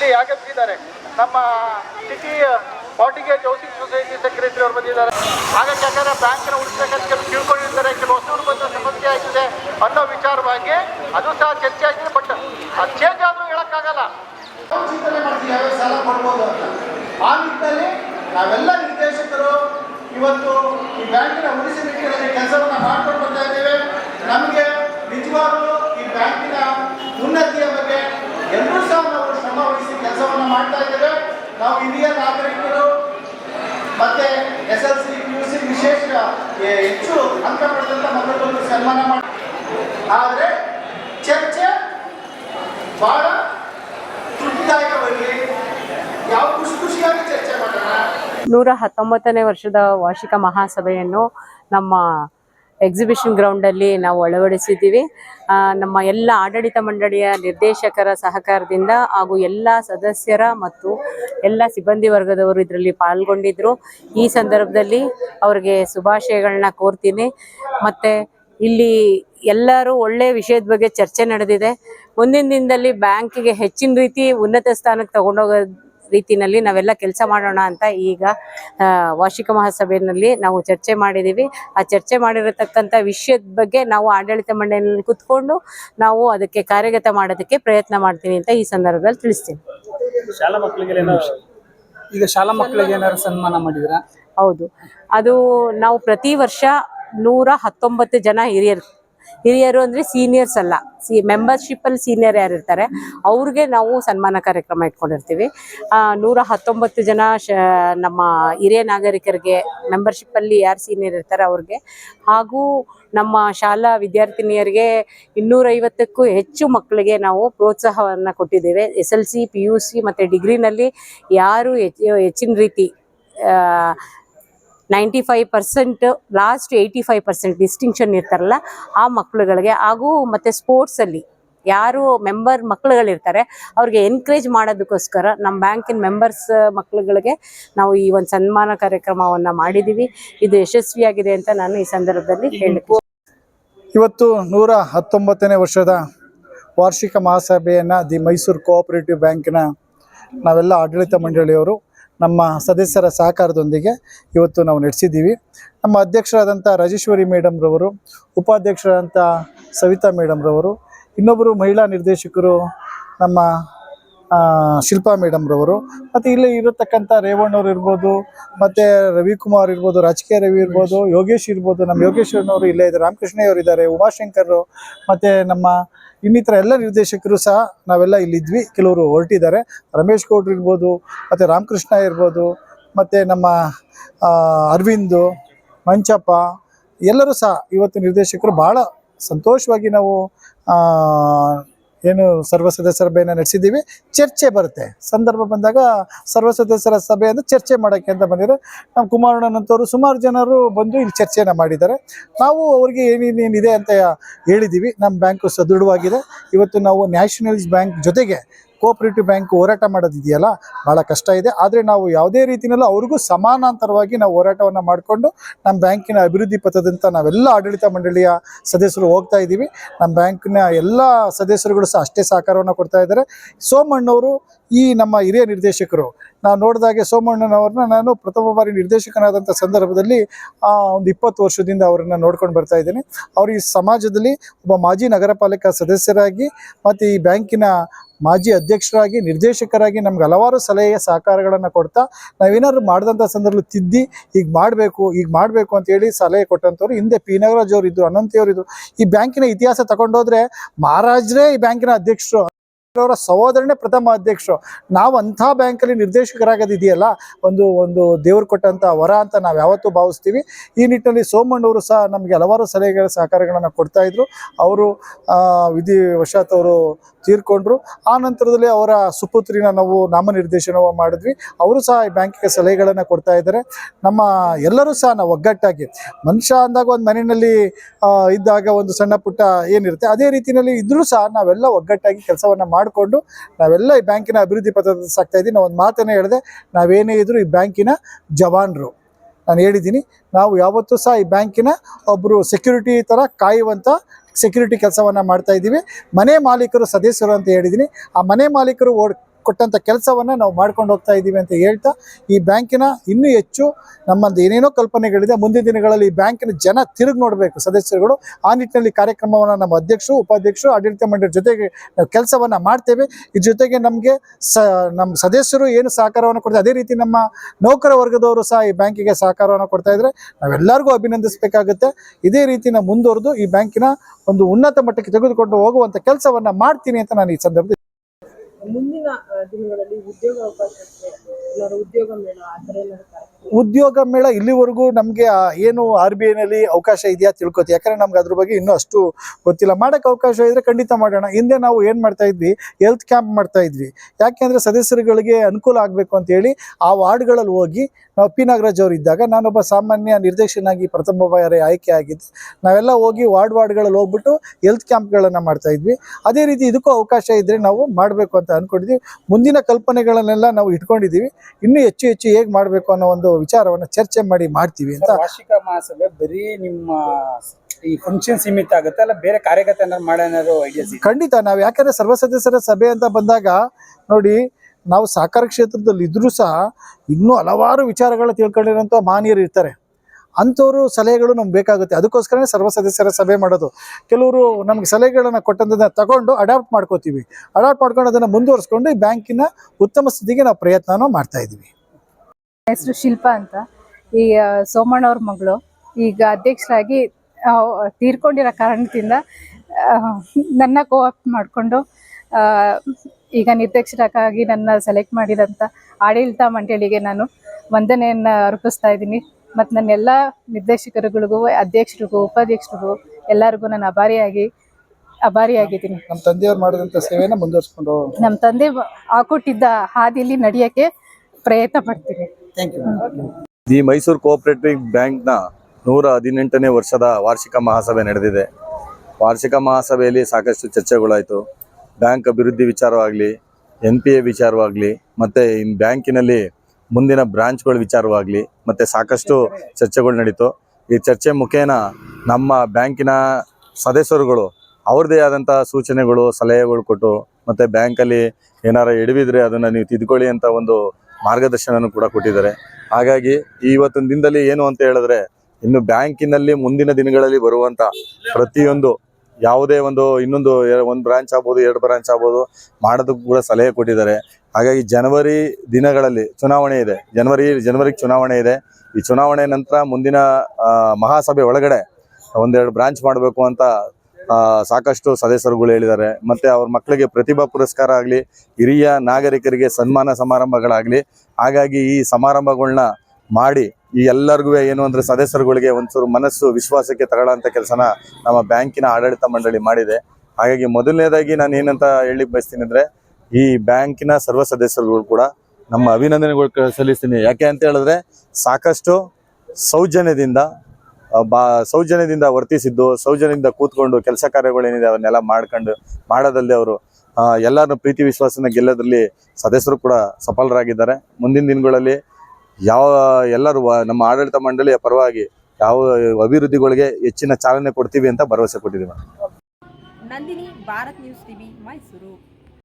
ಇಲ್ಲಿ ಆಗಮಿಸಿದ್ದಾರೆ ನಮ್ಮ city mortgage housing society secretary ಅವರು ಬಂದಿದ್ದಾರೆ. ಹಾಗಾಗಿ ಯಾಕಂದ್ರೆ ಬ್ಯಾಂಕ್ನ ಉಳಿಸ್ಬೇಕಂತ ಕೆಲವು ತಿಳ್ಕೊಂಡಿರ್ತಾರೆ. ಕೆಲವು ಹೊಸೂರು ಬಂದ ಸಮಸ್ಯೆ ಆಗಿದೆ ಅನ್ನೋ ವಿಚಾರವಾಗಿ ಅದು ಸಹ ಚರ್ಚೆ ಆಗಿದೆ ಬಟ್ ಅದು ಚೇಂಜ್ ಆದ್ರೂ ಹೇಳಕ್ಕಾಗಲ್ಲ. ಸಾಲ ಕೊಡ್ಬೋದು ಆ ನಿಟ್ಟಿನಲ್ಲಿ ನಾವೆಲ್ಲ ನಿರ್ದೇಶಕರು ಇವತ್ತು ಈ ಬ್ಯಾಂಕಿನ ಉಳಿಸಿ ನಿಟ್ಟಿನಲ್ಲಿ ಕೆಲಸವನ್ನು ಮಾಡ್ಕೊಂಡು ಬರ್ತಾ ಇದ್ದೇವೆ. ನಮಗೆ ನಿಜವಾಗ್ಲೂ ಈ ಬ್ಯಾಂಕಿನ ಉನ್ನತಿಯ ಬಗ್ಗೆ ಎಲ್ಲರೂ ಸಹ ನಾವು ಶ್ರಮ ವಹಿಸಿ ಕೆಲಸವನ್ನು ಮಾಡ್ತಾ ಇದ್ದೇವೆ. ನಾವು ಹಿರಿಯ ನಾಗರಿಕರು ಮತ್ತೆ S L C U C ವಿಶೇಷ ಹೆಚ್ಚು ಅಂಕ ಪಡೆದಂತ ಮಕ್ಕಳನ್ನು ಸನ್ಮಾನ ಮಾಡಿ. ಆದರೆ ಚರ್ಚೆ ಬಹಳ ತೃಪ್ತಿದಾಯಕವಾಗಿ ಯಾವ ಖುಷಿ ಖುಷಿಯಾಗಿ ಚರ್ಚೆ ಮಾಡೋಣ? ನೂರ ಹತ್ತೊಂಬತ್ತನೇ ವರ್ಷದ ವಾರ್ಷಿಕ ಮಹಾಸಭೆಯನ್ನು ನಮ್ಮ ಎಕ್ಸಿಬಿಷನ್ ಗ್ರೌಂಡಲ್ಲಿ ನಾವು ಅಳವಡಿಸಿದ್ದೀವಿ. ನಮ್ಮ ಎಲ್ಲ ಆಡಳಿತ ಮಂಡಳಿಯ ನಿರ್ದೇಶಕರ ಸಹಕಾರದಿಂದ ಹಾಗೂ ಎಲ್ಲ ಸದಸ್ಯರ ಮತ್ತು ಎಲ್ಲ ಸಿಬ್ಬಂದಿ ವರ್ಗದವರು ಇದರಲ್ಲಿ ಪಾಲ್ಗೊಂಡಿದ್ದರು ಈ ಸಂದರ್ಭದಲ್ಲಿ ಅವರಿಗೆ ಶುಭಾಶಯಗಳನ್ನ ಕೋರ್ತೀನಿ. ಮತ್ತು ಇಲ್ಲಿ ಎಲ್ಲರೂ ಒಳ್ಳೆ ವಿಷಯದ ಬಗ್ಗೆ ಚರ್ಚೆ ನಡೆದಿದೆ. ಮುಂದಿನ ದಿನದಲ್ಲಿ ಬ್ಯಾಂಕಿಗೆ ಹೆಚ್ಚಿನ ರೀತಿ ಉನ್ನತ ಸ್ಥಾನಕ್ಕೆ ತಗೊಂಡೋಗೋ ರೀತಿನಲ್ಲಿ ನಾವೆಲ್ಲ ಕೆಲಸ ಮಾಡೋಣ ಅಂತ ಈಗ ವಾರ್ಷಿಕ ಮಹಾಸಭೆಯಲ್ಲಿ ನಾವು ಚರ್ಚೆ ಮಾಡಿದ್ದೀವಿ ಆ ಚರ್ಚೆ ಮಾಡಿರತಕ್ಕಂಥ ವಿಷಯದ ಬಗ್ಗೆ ನಾವು ಆಡಳಿತ ಮಂಡಳಿಯಲ್ಲಿ ಕುತ್ಕೊಂಡು ನಾವು ಅದಕ್ಕೆ ಕಾರ್ಯಗತ ಮಾಡೋದಕ್ಕೆ ಪ್ರಯತ್ನ ಮಾಡ್ತೀನಿ ಅಂತ ಈ ಸಂದರ್ಭದಲ್ಲಿ ತಿಳಿಸ್ತೀನಿ. ಶಾಲಾ ಮಕ್ಕಳಿಗೆ ಈಗ ಶಾಲಾ ಮಕ್ಕಳಿಗೆ ಏನಾದ್ರು ಸನ್ಮಾನ ಮಾಡಿದ್ರ? ಹೌದು. ಅದು ನಾವು ಪ್ರತಿ ವರ್ಷ ನೂರ ಹತ್ತೊಂಬತ್ತು ಜನ ಹಿರಿಯರು ಹಿರಿಯರು ಅಂದ್ರೆ ಸೀನಿಯರ್ಸ್ ಅಲ್ಲ. ಸಿ ಮೆಂಬರ್ಶಿಪ್ಪಲ್ಲಿ ಸೀನಿಯರ್ ಯಾರು ಇರ್ತಾರೆ, ಅವ್ರಿಗೆ ನಾವು ಸನ್ಮಾನ ಕಾರ್ಯಕ್ರಮ ಇಟ್ಕೊಂಡಿರ್ತೀವಿ. ನೂರ ಹತ್ತೊಂಬತ್ತು ಜನ ನಮ್ಮ ಹಿರಿಯ ನಾಗರಿಕರಿಗೆ ಮೆಂಬರ್ಶಿಪ್ಪಲ್ಲಿ ಯಾರು ಸೀನಿಯರ್ ಇರ್ತಾರೆ ಅವ್ರಿಗೆ. ಹಾಗೂ ನಮ್ಮ ಶಾಲಾ ವಿದ್ಯಾರ್ಥಿನಿಯರಿಗೆ ಇನ್ನೂರೈವತ್ತಕ್ಕೂ ಹೆಚ್ಚು ಮಕ್ಕಳಿಗೆ ನಾವು ಪ್ರೋತ್ಸಾಹವನ್ನು ಕೊಟ್ಟಿದ್ದೇವೆ. S L C P U C ಮತ್ತು ಡಿಗ್ರಿನಲ್ಲಿ ಯಾರು ಹೆಚ್ಚು ಹೆಚ್ಚಿನ ರೀತಿ ninety five percent last eighty five percent distinction ಇರ್ತಾರಲ್ಲ, ಆ ಮಕ್ಳುಗಳಿಗೆ. ಹಾಗೂ ಮತ್ತು ಸ್ಪೋರ್ಟ್ಸಲ್ಲಿ ಯಾರು ಮೆಂಬರ್ ಮಕ್ಕಳುಗಳಿರ್ತಾರೆ ಅವ್ರಿಗೆ ಎನ್ಕರೇಜ್ ಮಾಡೋದಕ್ಕೋಸ್ಕರ ನಮ್ಮ ಬ್ಯಾಂಕಿನ ಮೆಂಬರ್ಸ್ ಮಕ್ಳುಗಳಿಗೆ ನಾವು ಈ ಒಂದು ಸನ್ಮಾನ ಕಾರ್ಯಕ್ರಮವನ್ನು ಮಾಡಿದ್ದೀವಿ ಇದು ಯಶಸ್ವಿಯಾಗಿದೆ ಅಂತ ನಾನು ಈ ಸಂದರ್ಭದಲ್ಲಿ ಹೇಳಿದ್ದೆ ಇವತ್ತು ನೂರ ಹತ್ತೊಂಬತ್ತನೇ ವರ್ಷದ ವಾರ್ಷಿಕ ಮಹಾಸಭೆಯನ್ನು ದಿ ಮೈಸೂರು ಕೋಆಪರೇಟಿವ್ ಬ್ಯಾಂಕಿನ ನಾವೆಲ್ಲ ಆಡಳಿತ ಮಂಡಳಿಯವರು ನಮ್ಮ ಸದಸ್ಯರ ಸಹಕಾರದೊಂದಿಗೆ ಇವತ್ತು ನಾವು ನಡೆಸಿದ್ದೀವಿ. ನಮ್ಮ ಅಧ್ಯಕ್ಷರಾದಂಥ ರಾಜೇಶ್ವರಿ ಮೇಡಮ್ರವರು ಉಪಾಧ್ಯಕ್ಷರಾದಂಥ ಸವಿತಾ ಮೇಡಮ್ರವರು ಇನ್ನೊಬ್ಬರು ಮಹಿಳಾ ನಿರ್ದೇಶಕರು ನಮ್ಮ ಶಿಲ್ಪಾ ಮೇಡಮ್ರವರು ಮತ್ತು ಇಲ್ಲಿ ಇರತಕ್ಕಂಥ ರೇವಣ್ಣವ್ರು ಇರ್ಬೋದು, ಮತ್ತು ರವಿಕುಮಾರ್ ಇರ್ಬೋದು, ರಾಜಕೀಯ ರವಿ ಇರ್ಬೋದು, ಯೋಗೇಶ್ ಇರ್ಬೋದು, ನಮ್ಮ ಯೋಗೇಶ್ವರನವರು ಇಲ್ಲೇ ಇದ್ದಾರೆ ರಾಮಕೃಷ್ಣಯ್ಯವರು ಇದ್ದಾರೆ, ಉಮಾಶಂಕರ್ ಮತ್ತು ನಮ್ಮ ಇನ್ನಿತರ ಎಲ್ಲ ನಿರ್ದೇಶಕರು ಸಹ ನಾವೆಲ್ಲ ಇಲ್ಲಿದ್ವಿ. ಕೆಲವರು ಹೊರಟಿದ್ದಾರೆ. ರಮೇಶ್ ಗೌಡ್ರು ಇರ್ಬೋದು, ಮತ್ತು ರಾಮಕೃಷ್ಣ ಇರ್ಬೋದು, ಮತ್ತು ನಮ್ಮ ಅರವಿಂದು, ಮಂಚಪ್ಪ, ಎಲ್ಲರೂ ಸಹ ಇವತ್ತು ನಿರ್ದೇಶಕರು ಭಾಳ ಸಂತೋಷವಾಗಿ ನಾವು ಏನು ಸರ್ವ ಸದಸ್ಯರ ಸಭೆಯನ್ನು ನಡೆಸಿದ್ದೀವಿ. ಚರ್ಚೆ ಬರುತ್ತೆ. ಸಂದರ್ಭ ಬಂದಾಗ ಸರ್ವ ಸದಸ್ಯರ ಸಭೆ ಅಂದರೆ ಚರ್ಚೆ ಮಾಡೋಕ್ಕೆ ಅಂತ ಬಂದಿದ್ದಾರೆ ನಮ್ಮ ಕುಮಾರಣ್ಣನಂತವರು ಸುಮಾರು ಜನರು ಬಂದು ಇಲ್ಲಿ ಚರ್ಚೆಯನ್ನು ಮಾಡಿದ್ದಾರೆ. ನಾವು ಅವರಿಗೆ ಏನೇನೇನಿದೆ ಅಂತ ಹೇಳಿದ್ದೀವಿ. ನಮ್ಮ ಬ್ಯಾಂಕು ಸದೃಢವಾಗಿದೆ. ಇವತ್ತು ನಾವು ನ್ಯಾಷನಲೈಸ್ ಬ್ಯಾಂಕ್ ಜೊತೆಗೆ ಕೋಆಪರೇಟಿವ್ ಬ್ಯಾಂಕ್ ಹೋರಾಟ ಮಾಡೋದಿದೆಯಲ್ಲ ಭಾಳ ಕಷ್ಟ ಇದೆ. ಆದರೆ ನಾವು ಯಾವುದೇ ರೀತಿಯಲ್ಲೂ ಅವ್ರಿಗೂ ಸಮಾನಾಂತರವಾಗಿ ನಾವು ಹೋರಾಟವನ್ನು ಮಾಡಿಕೊಂಡು ನಮ್ಮ ಬ್ಯಾಂಕಿನ ಅಭಿವೃದ್ಧಿ ಪಥದಂತ ನಾವೆಲ್ಲ ಆಡಳಿತ ಮಂಡಳಿಯ ಸದಸ್ಯರು ಹೋಗ್ತಾ ಇದ್ದೀವಿ. ನಮ್ಮ ಬ್ಯಾಂಕಿನ ಎಲ್ಲ ಸದಸ್ಯರುಗಳು ಸಹ ಅಷ್ಟೇ ಸಹಕಾರವನ್ನು ಕೊಡ್ತಾ ಇದ್ದಾರೆ. ಸೋಮಣ್ಣವರು ಈ ನಮ್ಮ ಹಿರಿಯ ನಿರ್ದೇಶಕರು ನಾವು ನೋಡಿದಾಗೆ ಸೋಮಣ್ಣನವ್ರನ್ನ ನಾನು ಪ್ರಥಮ ಬಾರಿ ನಿರ್ದೇಶಕನಾದಂಥ ಸಂದರ್ಭದಲ್ಲಿ ಒಂದು ಇಪ್ಪತ್ತು ವರ್ಷದಿಂದ ಅವರನ್ನು ನೋಡ್ಕೊಂಡು ಬರ್ತಾ ಇದ್ದೀನಿ. ಅವರು ಈ ಸಮಾಜದಲ್ಲಿ ಒಬ್ಬ ಮಾಜಿ ನಗರ ಪಾಲಿಕಾ ಸದಸ್ಯರಾಗಿ ಮತ್ತು ಈ ಬ್ಯಾಂಕಿನ ಮಾಜಿ ಅಧ್ಯಕ್ಷರಾಗಿ, ನಿರ್ದೇಶಕರಾಗಿ ನಮ್ಗೆ ಹಲವಾರು ಸಲಹೆ ಸಹಕಾರಗಳನ್ನು ಕೊಡ್ತಾ ನಾವೇನಾದ್ರು ಮಾಡಿದಂಥ ಸಂದರ್ಭದಲ್ಲಿ ತಿದ್ದಿ ಈಗ ಮಾಡಬೇಕು ಈಗ ಮಾಡಬೇಕು ಅಂತೇಳಿ ಸಲಹೆ ಕೊಟ್ಟಂಥವ್ರು. ಹಿಂದೆ ಪಿ. ನಾಗರಾಜ್ ಅವರು ಇದ್ದರು ಅನಂತಿಯವರು ಇದ್ದರು ಈ ಬ್ಯಾಂಕಿನ ಇತಿಹಾಸ ತಗೊಂಡೋದ್ರೆ ಮಹಾರಾಜರೇ ಈ ಬ್ಯಾಂಕಿನ ಅಧ್ಯಕ್ಷರು. ಅವರ ಸಹೋದರನೇ ಪ್ರಥಮ ಅಧ್ಯಕ್ಷರು. ನಾವು ಅಂಥ ಬ್ಯಾಂಕಲ್ಲಿ ನಿರ್ದೇಶಕರಾಗೋದಿದೆಯಲ್ಲ ಒಂದು ಒಂದು ದೇವರು ಕೊಟ್ಟಂಥ ವರ ಅಂತ ನಾವು ಯಾವತ್ತೂ ಭಾವಿಸ್ತೀವಿ. ಈ ನಿಟ್ಟಿನಲ್ಲಿ ಸೋಮಣ್ಣವರು ಸಹ ನಮಗೆ ಹಲವಾರು ಸಲಹೆಗಳ ಸಹಕಾರಗಳನ್ನು ಕೊಡ್ತಾ ಇದ್ರು. ಅವರು ವಿಧಿ ವಶಾತ್ ಅವರು ತೀರ್ಕೊಂಡ್ರು. ಆ ನಂತರದಲ್ಲಿ ಅವರ ಸುಪುತ್ರಿನ ನಾವು ನಾಮನಿರ್ದೇಶನ ಮಾಡಿದ್ವಿ. ಅವರು ಸಹ ಈ ಬ್ಯಾಂಕಿಗೆ ಸಲಹೆಗಳನ್ನು ಕೊಡ್ತಾ ಇದ್ದಾರೆ. ನಮ್ಮ ಎಲ್ಲರೂ ಸಹ ನಾವು ಒಗ್ಗಟ್ಟಾಗಿ, ಮನುಷ್ಯ ಅಂದಾಗ ಒಂದು ಮನೆಯಲ್ಲಿ ಇದ್ದಾಗ ಒಂದು ಸಣ್ಣ ಪುಟ್ಟ ಏನಿರುತ್ತೆ, ಅದೇ ರೀತಿಯಲ್ಲಿ ಇದ್ರೂ ಸಹ ನಾವೆಲ್ಲ ಒಗ್ಗಟ್ಟಾಗಿ ಕೆಲಸವನ್ನು ಮಾಡಿಕೊಂಡು ನಾವೆಲ್ಲ ಈ ಬ್ಯಾಂಕಿನ ಅಭಿವೃದ್ಧಿ ಪತ್ರ ಸಾಕ್ತಾ ಇದ್ದೀವಿ ನಾವು ಒಂದು ಮಾತನ್ನೇ ಹೇಳಿದೆ, ನಾವೇನೇ ಇದ್ದರೂ ಈ ಬ್ಯಾಂಕಿನ ಜವಾನರು. ನಾನು ಹೇಳಿದ್ದೀನಿ, ನಾವು ಯಾವತ್ತೂ ಸಹ ಈ ಬ್ಯಾಂಕಿನ ಒಬ್ಬರು ಸೆಕ್ಯೂರಿಟಿ ಥರ ಕಾಯುವಂಥ ಸೆಕ್ಯೂರಿಟಿ ಕೆಲಸವನ್ನು ಮಾಡ್ತಾ ಇದ್ದೀವಿ. ಮನೆ ಮಾಲೀಕರು ಸದಸ್ಯರು ಅಂತ ಹೇಳಿದ್ದೀನಿ. ಆ ಮನೆ ಮಾಲೀಕರು ಓಡ್ ಕೊಟ್ಟಂಥ ಕೆಲಸವನ್ನು ನಾವು ಮಾಡ್ಕೊಂಡು ಹೋಗ್ತಾ ಇದ್ದೀವಿ ಅಂತ ಹೇಳ್ತಾ ಈ ಬ್ಯಾಂಕಿನ ಇನ್ನೂ ಹೆಚ್ಚು ನಮ್ಮದು ಏನೇನೋ ಕಲ್ಪನೆಗಳಿದೆ. ಮುಂದಿನ ದಿನಗಳಲ್ಲಿ ಈ ಬ್ಯಾಂಕಿನ ಜನ ತಿರುಗಿ ನೋಡಬೇಕು ಸದಸ್ಯರುಗಳು. ಆ ನಿಟ್ಟಿನಲ್ಲಿ ಕಾರ್ಯಕ್ರಮವನ್ನು ನಮ್ಮ ಅಧ್ಯಕ್ಷರು, ಉಪಾಧ್ಯಕ್ಷರು, ಆಡಳಿತ ಮಂಡಳಿ ಜೊತೆಗೆ ನಾವು ಕೆಲಸವನ್ನು ಮಾಡ್ತೇವೆ. ಇದ್ರ ಜೊತೆಗೆ ನಮಗೆ ಸ ನಮ್ಮ ಸದಸ್ಯರು ಏನು ಸಹಕಾರವನ್ನು ಕೊಡ್ತಾರೆ, ಅದೇ ರೀತಿ ನಮ್ಮ ನೌಕರ ವರ್ಗದವರು ಸಹ ಈ ಬ್ಯಾಂಕಿಗೆ ಸಹಕಾರವನ್ನು ಕೊಡ್ತಾ ಇದ್ದರೆ ನಾವೆಲ್ಲರಿಗೂ ಅಭಿನಂದಿಸಬೇಕಾಗುತ್ತೆ. ಇದೇ ರೀತಿ ನಾವು ಮುಂದುವರೆದು ಈ ಬ್ಯಾಂಕಿನ ಒಂದು ಉನ್ನತ ಮಟ್ಟಕ್ಕೆ ತೆಗೆದುಕೊಂಡು ಹೋಗುವಂಥ ಕೆಲಸವನ್ನು ಮಾಡ್ತೀನಿ ಅಂತ ನಾನು ಈ ಸಂದರ್ಭದಲ್ಲಿ ಮುಂದಿನ ದಿನಗಳಲ್ಲಿ ಉದ್ಯೋಗ ಅವಕಾಶ ಏನಾದ್ರು ಉದ್ಯೋಗ ಮೇಳ ಆ ಥರ ಕಾರ್ಯಕ್ರಮ ಉದ್ಯೋಗ ಮೇಳ ಇಲ್ಲಿವರೆಗೂ ನಮಗೆ ಏನು ಆರ್ ಬಿ ಐನಲ್ಲಿ ಅವಕಾಶ ಇದೆಯಾ ತಿಳ್ಕೊತೀವಿ ಯಾಕಂದ್ರೆ ನಮ್ಗೆ ಅದ್ರ ಬಗ್ಗೆ ಇನ್ನೂ ಅಷ್ಟು ಗೊತ್ತಿಲ್ಲ. ಮಾಡೋಕ್ಕೆ ಅವಕಾಶ ಇದ್ರೆ ಖಂಡಿತ ಮಾಡೋಣ. ಹಿಂದೆ ನಾವು ಏನು ಮಾಡ್ತಾ ಇದ್ವಿ? ಹೆಲ್ತ್ ಕ್ಯಾಂಪ್ ಮಾಡ್ತಾ ಇದ್ವಿ. ಯಾಕೆಂದ್ರೆ ಸದಸ್ಯರುಗಳಿಗೆ ಅನುಕೂಲ ಆಗಬೇಕು ಅಂತ ಹೇಳಿ ಆ ವಾರ್ಡ್ಗಳಲ್ಲಿ ಹೋಗಿ ನಾವು ಪಿ ನಾಗರಾಜ್ ಅವರು ಇದ್ದಾಗ ನಾನೊಬ್ಬ ಸಾಮಾನ್ಯ ನಿರ್ದೇಶನಾಗಿ ಪ್ರಥಮ ಬಾರಿ ಆಯ್ಕೆ ಆಗಿದ್ದು. ನಾವೆಲ್ಲ ಹೋಗಿ ವಾರ್ಡ್ ವಾರ್ಡ್ಗಳಲ್ಲಿ ಹೋಗ್ಬಿಟ್ಟು ಹೆಲ್ತ್ ಕ್ಯಾಂಪ್ಗಳನ್ನು ಮಾಡ್ತಾ ಇದ್ವಿ. ಅದೇ ರೀತಿ ಇದಕ್ಕೂ ಅವಕಾಶ ಇದ್ದರೆ ನಾವು ಮಾಡಬೇಕು ಅಂತ ಅಂದ್ಕೊಂಡಿದ್ವಿ ಮುಂದಿನ ಕಲ್ಪನೆಗಳನ್ನೆಲ್ಲ ನಾವು ಇಟ್ಕೊಂಡಿದ್ದೀವಿ ಇನ್ನೂ ಹೆಚ್ಚು ಹೆಚ್ಚು ಹೇಗೆ ಮಾಡಬೇಕು ಅನ್ನೋ ಒಂದು ವಿಚಾರವನ್ನು ಚರ್ಚೆ ಮಾಡಿ ಮಾಡ್ತೀವಿ ಅಂತ ವಾರ್ಷಿಕ ಮಹಾಸಭೆ ಬರೀ ನಿಮ್ಮ ಈ ಫಂಕ್ಷನ್ ಸೀಮಿತ ಆಗುತ್ತೆ ಅಲ್ಲ ಬೇರೆ ಕಾರ್ಯಕರ್ತ ಏನಾದ್ರು ಮಾಡೋ ಐಡಿಯಾ ಐಡಿಯಾಸ್ ಖಂಡಿತ ನಾವು ಯಾಕಂದ್ರೆ ಸರ್ವ ಸದಸ್ಯರ ಸಭೆ ಅಂತ ಬಂದಾಗ ನೋಡಿ ನಾವು ಸಹಕಾರ ಕ್ಷೇತ್ರದಲ್ಲಿ ಇದ್ರೂ ಸಹ ಇನ್ನೂ ಹಲವಾರು ವಿಚಾರಗಳ ತಿಳ್ಕೊಂಡಿರೋಂಥ ಮಾನ್ಯರು ಇರ್ತಾರೆ. ಅಂಥವ್ರು ಸಲಹೆಗಳು ನಮ್ಗೆ ಬೇಕಾಗುತ್ತೆ. ಅದಕ್ಕೋಸ್ಕರನೇ ಸರ್ವ ಸದಸ್ಯರ ಸಭೆ ಮಾಡೋದು. ಕೆಲವರು ನಮ್ಗೆ ಸಲಹೆಗಳನ್ನು ಕೊಟ್ಟಂಥದ್ದನ್ನ ತಗೊಂಡು ಅಡಾಪ್ಟ್ ಮಾಡ್ಕೋತೀವಿ. ಅಡಾಪ್ಟ್ ಮಾಡ್ಕೊಂಡು ಅದನ್ನು ಮುಂದುವರಿಸ್ಕೊಂಡು ಬ್ಯಾಂಕಿನ ಉತ್ತಮ ಸ್ಥಿತಿಗೆ ನಾವು ಪ್ರಯತ್ನನೂ ಮಾಡ್ತಾ ಇದ್ದೀವಿ. ಹೆಸರು ಶಿಲ್ಪಾ ಅಂತ. ಈ ಸೋಮಣ್ಣ ಅವ್ರ ಮಗಳು. ಈಗ ಅಧ್ಯಕ್ಷರಾಗಿ ತೀರ್ಕೊಂಡಿರೋ ಕಾರಣದಿಂದ ನನ್ನ ಕೋಆಪ್ಟ್ ಮಾಡಿಕೊಂಡು ಈಗ ನಿರ್ದೇಶಕರಾಗಿ ನನ್ನ ಸೆಲೆಕ್ಟ್ ಮಾಡಿದಂಥ ಆಡಳಿತ ಮಂಡಳಿಗೆ ನಾನು ವಂದನೆಯನ್ನು ಅರ್ಪಿಸ್ತಾ ಇದ್ದೀನಿ. ಮತ್ತು ನನ್ನೆಲ್ಲ ನಿರ್ದೇಶಕರುಗಳಿಗೂ ಅಧ್ಯಕ್ಷರಿಗೂ ಉಪಾಧ್ಯಕ್ಷರಿಗೂ ಎಲ್ಲರಿಗೂ ನಾನು ಅಭಾರಿಯಾಗಿ ಅಭಾರಿಯಾಗಿದ್ದೀನಿ. ನಮ್ಮ ತಂದೆಯವ್ರು ಮಾಡಿದಂಥ ಸೇವೆಯನ್ನು ಮುಂದುವರಿಸ್ಕೊಂಡು ನಮ್ಮ ತಂದೆ ಹಾಕೊಟ್ಟಿದ್ದ ಹಾದಿಯಲ್ಲಿ ನಡೆಯೋಕ್ಕೆ ಪ್ರಯತ್ನ ಪಡ್ತೀನಿ. ದಿ ಮೈಸೂರು ಕೋಆಪರೇಟಿವ್ ಬ್ಯಾಂಕ್ನ ನೂರ ಹದಿನೆಂಟನೇ ವರ್ಷದ ವಾರ್ಷಿಕ ಮಹಾಸಭೆ ನಡೆದಿದೆ. ವಾರ್ಷಿಕ ಮಹಾಸಭೆಯಲ್ಲಿ ಸಾಕಷ್ಟು ಚರ್ಚೆಗಳಾಯಿತು. ಬ್ಯಾಂಕ್ ಅಭಿವೃದ್ಧಿ ವಿಚಾರವಾಗಲಿ ಎನ್ ಪಿ ಎ ವಿಚಾರವಾಗಲಿ ಮತ್ತು ಇನ್ನು ಬ್ಯಾಂಕಿನಲ್ಲಿ ಮುಂದಿನ ಬ್ರಾಂಚ್ಗಳ ವಿಚಾರವಾಗಲಿ ಮತ್ತು ಸಾಕಷ್ಟು ಚರ್ಚೆಗಳು ನಡೀತು. ಈ ಚರ್ಚೆ ಮುಖೇನ ನಮ್ಮ ಬ್ಯಾಂಕಿನ ಸದಸ್ಯರುಗಳು ಅವ್ರದ್ದೇ ಆದಂಥ ಸೂಚನೆಗಳು ಸಲಹೆಗಳು ಕೊಟ್ಟು ಮತ್ತು ಬ್ಯಾಂಕಲ್ಲಿ ಏನಾರ ಎಡವಿದ್ರೆ ಅದನ್ನು ನೀವು ತಿದ್ಕೊಳ್ಳಿ ಅಂತ ಒಂದು ಮಾರ್ಗದರ್ಶನನೂ ಕೂಡ ಕೊಟ್ಟಿದ್ದಾರೆ. ಹಾಗಾಗಿ ಇವತ್ತಿನ ದಿನದಲ್ಲಿ ಏನು ಅಂತ ಹೇಳಿದ್ರೆ, ಇನ್ನು ಬ್ಯಾಂಕಿನಲ್ಲಿ ಮುಂದಿನ ದಿನಗಳಲ್ಲಿ ಬರುವಂತ ಪ್ರತಿಯೊಂದು ಯಾವುದೇ ಒಂದು ಇನ್ನೊಂದು ಒಂದು ಬ್ರಾಂಚ್ ಆಗ್ಬೋದು, ಎರಡು ಬ್ರಾಂಚ್ ಆಗ್ಬೋದು, ಮಾಡೋದಕ್ಕೂ ಕೂಡ ಸಲಹೆ ಕೊಟ್ಟಿದ್ದಾರೆ. ಹಾಗಾಗಿ ಜನವರಿ ದಿನಗಳಲ್ಲಿ ಚುನಾವಣೆ ಇದೆ. ಜನವರಿ, ಜನವರಿಗೆ ಚುನಾವಣೆ ಇದೆ. ಈ ಚುನಾವಣೆ ನಂತರ ಮುಂದಿನ ಮಹಾಸಭೆ ಒಳಗಡೆ ಒಂದೆರಡು ಬ್ರಾಂಚ್ ಮಾಡಬೇಕು ಅಂತ ಸಾಕಷ್ಟು ಸದಸ್ಯರುಗಳು ಹೇಳಿದ್ದಾರೆ. ಮತ್ತೆ ಅವ್ರ ಮಕ್ಕಳಿಗೆ ಪ್ರತಿಭಾ ಪುರಸ್ಕಾರ ಆಗಲಿ, ಹಿರಿಯ ನಾಗರಿಕರಿಗೆ ಸನ್ಮಾನ ಸಮಾರಂಭಗಳಾಗಲಿ, ಹಾಗಾಗಿ ಈ ಸಮಾರಂಭಗಳನ್ನ ಮಾಡಿ ಈ ಎಲ್ಲರಿಗೂ ಏನು ಅಂದರೆ ಸದಸ್ಯರುಗಳಿಗೆ ಒಂಚೂರು ಮನಸ್ಸು ವಿಶ್ವಾಸಕ್ಕೆ ತಗೊಳ್ಳೋಂಥ ಕೆಲಸನ ನಮ್ಮ ಬ್ಯಾಂಕಿನ ಆಡಳಿತ ಮಂಡಳಿ ಮಾಡಿದೆ. ಹಾಗಾಗಿ ಮೊದಲನೇದಾಗಿ ನಾನು ಏನಂತ ಹೇಳಿ ಬಯಸ್ತೀನಿ ಅಂದ್ರೆ ಈ ಬ್ಯಾಂಕಿನ ಸರ್ವ ಸದಸ್ಯರುಗಳು ಕೂಡ ನಮ್ಮ ಅಭಿನಂದನೆಗಳು ಸಲ್ಲಿಸ್ತೀನಿ. ಯಾಕೆ ಅಂತ ಹೇಳಿದ್ರೆ ಸಾಕಷ್ಟು ಸೌಜನ್ಯದಿಂದ ಬಾ, ಸೌಜನ್ಯದಿಂದ ವರ್ತಿಸಿದ್ದು, ಸೌಜನ್ಯದಿಂದ ಕೂತ್ಕೊಂಡು ಕೆಲಸ ಕಾರ್ಯಗಳೇನಿದೆ ಅವನ್ನೆಲ್ಲ ಮಾಡ್ಕೊಂಡು, ಮಾಡೋದಲ್ಲದೆ ಅವರು ಎಲ್ಲರನ್ನು ಪ್ರೀತಿ ವಿಶ್ವಾಸನ ಗೆಲ್ಲೋದ್ರಲ್ಲಿ ಸದಸ್ಯರು ಕೂಡ ಸಫಲರಾಗಿದ್ದಾರೆ. ಮುಂದಿನ ದಿನಗಳಲ್ಲಿ ಯಾವ, ಎಲ್ಲರೂ ನಮ್ಮ ಆಡಳಿತ ಮಂಡಳಿಯ ಪರವಾಗಿ ಯಾವ ಅಭಿವೃದ್ಧಿಗಳಿಗೆ ಹೆಚ್ಚಿನ ಚಾಲನೆ ಕೊಡ್ತೀವಿ ಅಂತ ಭರವಸೆ ಕೊಟ್ಟಿದ್ದೀವಿ. Nandini, Bharat news TV, Mysuru.